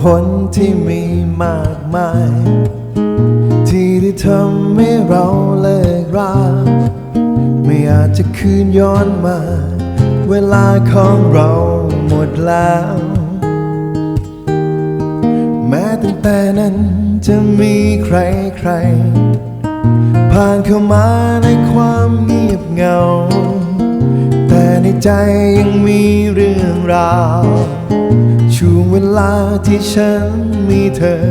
ผลที่มีมากมาย ที่ได้ทำให้เราเลิกราไม่อาจจะคืนย้อนมา เวลาของเราหมดแล้ว แม้ตั้งแต่นั้นจะมีใครใคร ผ่านเข้ามาในความเงียบเหงา ใจยังมีเรื่องราวช่วงเวลาที่ฉันมีเธอ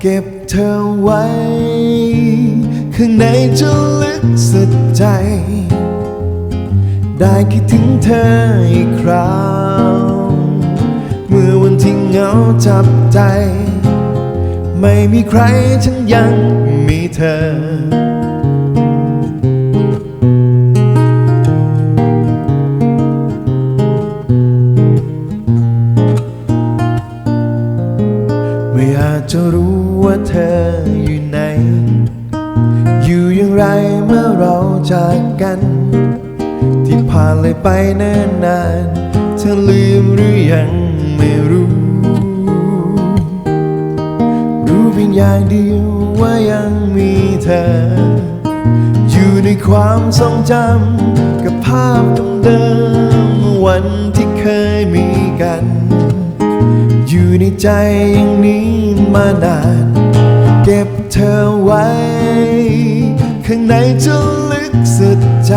เก็บเธอไว้ ข้างในจะลึกสุดใจ ได้คิดถึงเธออีกคราว เมื่อวันที่เหงาจับใจ ไม่มีใครฉันยังมีเธอ ไม่อาจจะรู้ว่าเธออยู่ไหน อยู่อย่างไรเมื่อเราจากกัน ที่ผ่านเลยไปเนิ่นนานเธอลืมหรือยังไม่รู้ รู้เพียงอย่างเดียวว่ายังมีเธอ อยู่ในความทรงจำกับภาพเดิมวันที่เคยมีกัน อยู่ในใจอย่างนี้มานาน เก็บเธอไว้ ข้างในจะลึกสุดใจ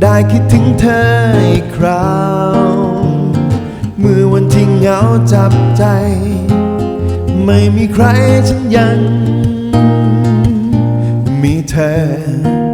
ได้คิดถึงเธออีกคราว เมื่อวันที่เหงาจับใจ ไม่มีใครฉันยัง มีเธอ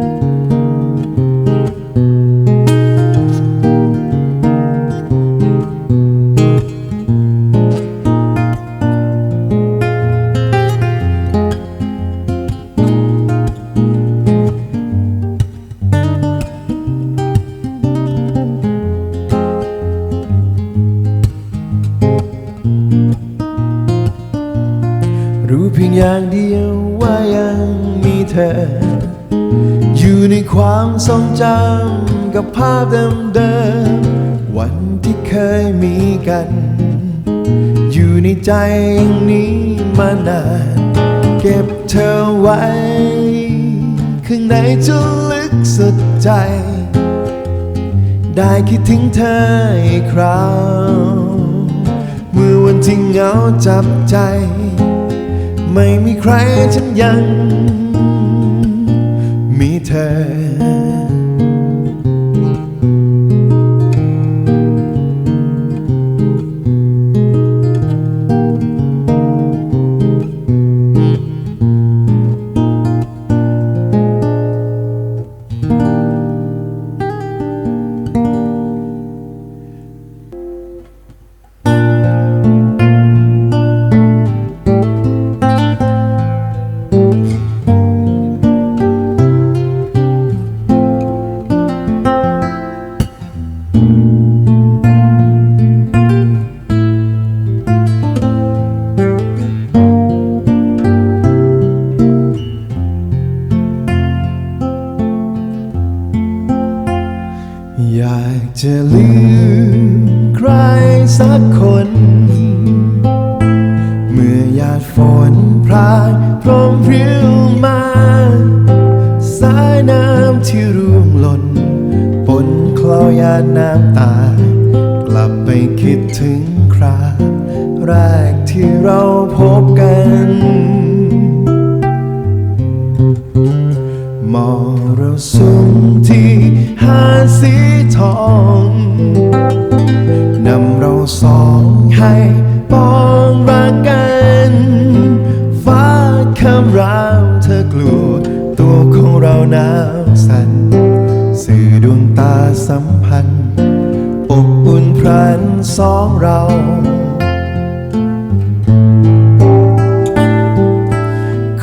อย่างเดียวว่ายังมีเธอ อยู่ในความทรงจำกับภาพเดิมๆวันที่เคยมีกัน อยู่ในใจอย่างนี้มานาน เก็บเธอไว้ ข้างในจะลึกสุดใจ ได้คิดถึงเธออีกคราว เมื่อวันที่เหงาจับใจ ไม่มีใครฉันยัง มีเธอ ให้ปองรักกัน ฟ้าคำรามเธอกลัว ตัวของเราหนาวสั่นสื่อดวงตาสัมพันธ์อบอุ่นพรันสองเรา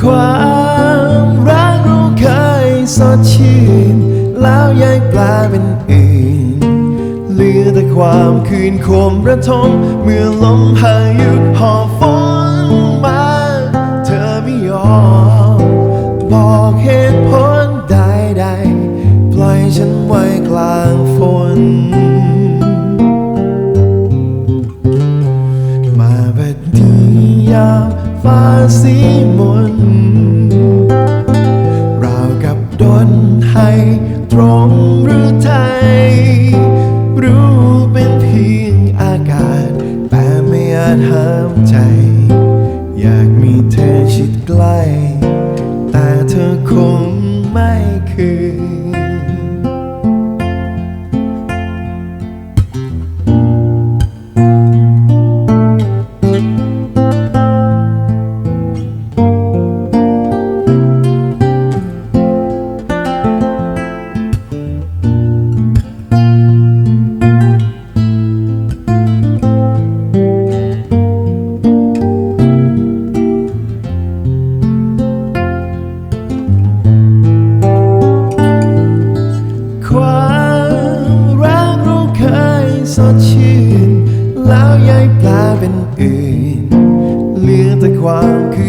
ความรักเราเคยสดชื่น แล้วย้ายแปลเป็นอื่น ความคืนคมระทม เมื่อลมพายุหอบฝนมา เธอไม่ยอม บอกเหตุผลใดๆปล่อยฉันไว้กลางฝน มาแบบดีงามฟ้าสีมนราวกับดนให้ตรงหรือไทย ใจ อยากมีเธอชิดใกล้ แต่เธอคงไม่คือ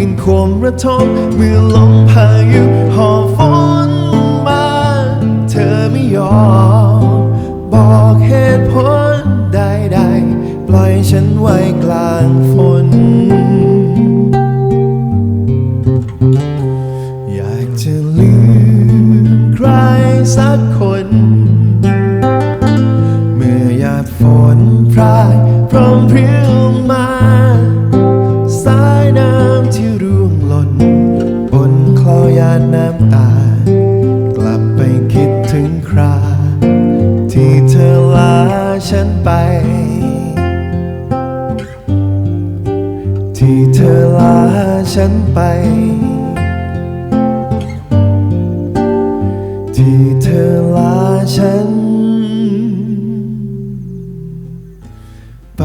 ความคืนคมระทมเมื่อลมพายุหอบฝนมา เธอไม่ยอม บอกเหตุผลใดๆปล่อยฉันไว้กลางฝน อยากจะลืมาฉันไป ที่เธอลาฉันไป ที่เธอลาฉัน ไป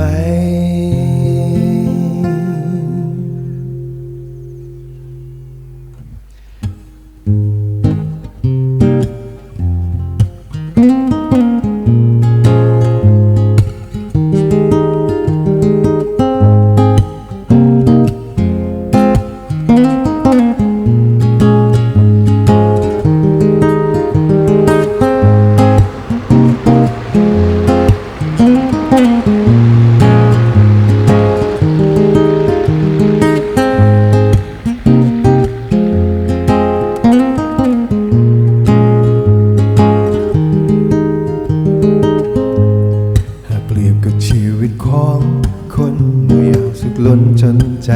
ล้นจนใจ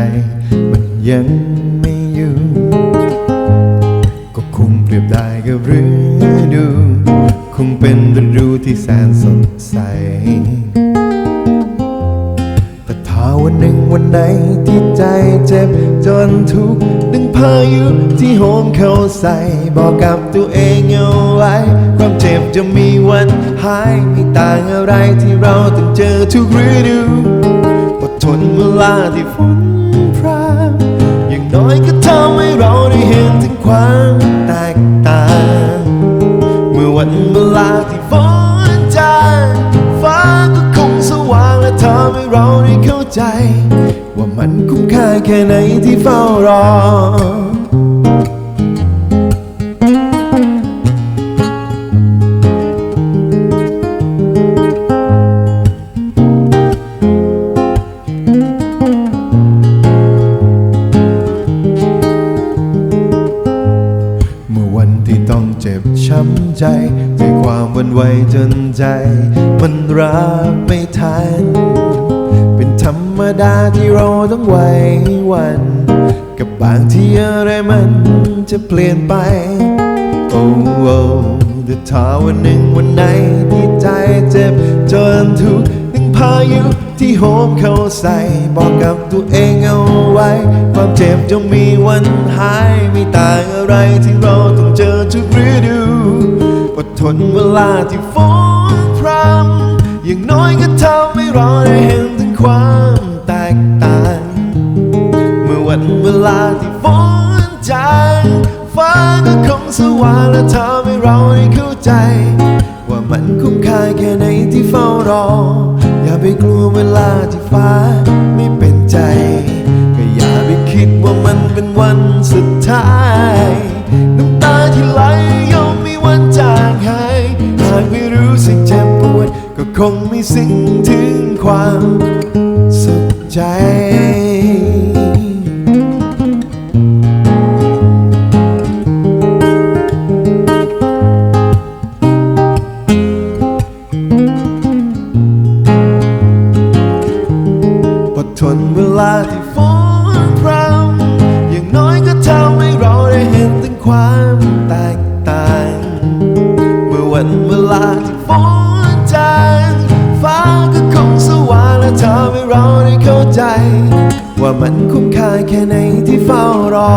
มันยังไม่อยู่ ก็คงเปรียบได้กับฤดู คงเป็นฤดูที่แสนสดใส แต่ถ้าวันหนึ่งวันไหนที่ใจเจ็บจนทุกข์ดึงพายุที่โหมเข้าใส่ บอกกับตัวเองเอาไว้ ความเจ็บจะมีวันหายไม่ต่างอะไรที่เราต้องเจอทุกฤดู นเวลาที่ฝนพรางอย่างน้อยก็ทำให้เราได้เห็นถึงความแตกต่าง เมื่อวันเวลาที่ฝนจางฟ้าก็คงสว่างและทำให้เราได้เข้าใจ ว่ามันคุ้มค่าแค่ไหนที่เฝ้ารอ ช้ำใจด้วยความวันไหวจนใจ มันรับไม่ทัน เป็นธรรมดาที่เราต้องไหวหวัน กับบางที่อะไรมันจะเปลี่ยนไป โอ้โอ้แต่ถ้าวันหนึ่งวันไหนที่ใจเจ็บจนทุกข์นึงพายุ ที่โหมเข้าใส่บอกกับตัวเองเอาไว้ ความเจ็บจะมีวันหายไม่ต่างอะไรที่เราต้องเจอทุกฤดูอดทนเวลาที่ฝนพรำอย่างน้อยก็ทำให้เราได้เห็นถึงความแตกต่าง เมื่อวันเวลาที่ฝนจางฟ้าก็คงสว่างและทำให้เราได้เข้าใจ ว่ามันคุ้มค่าแค่ไหนที่เฝ้ารอ ไปกลัวเวลาที่ฟ้าไม่เป็นใจ ก็อย่าไปคิดว่ามันเป็นวันสุดท้าย น้ำตาที่ไหลย่อมมีวันจางหาย หากไม่รู้สึกเจ็บปวด ก็คงไม่ซึ้งถึงความ ลาที่ฟุ้งพรำอย่างน้อยก็ทำให้เราได้เห็นถึงความแตกต่าง เมื่อวันเวลาที่ฟุ้งจางฟ้าก็คงสว่างและทำให้เราได้เข้าใจ ว่ามันคุ้มค่าแค่ไหนที่เฝ้ารอ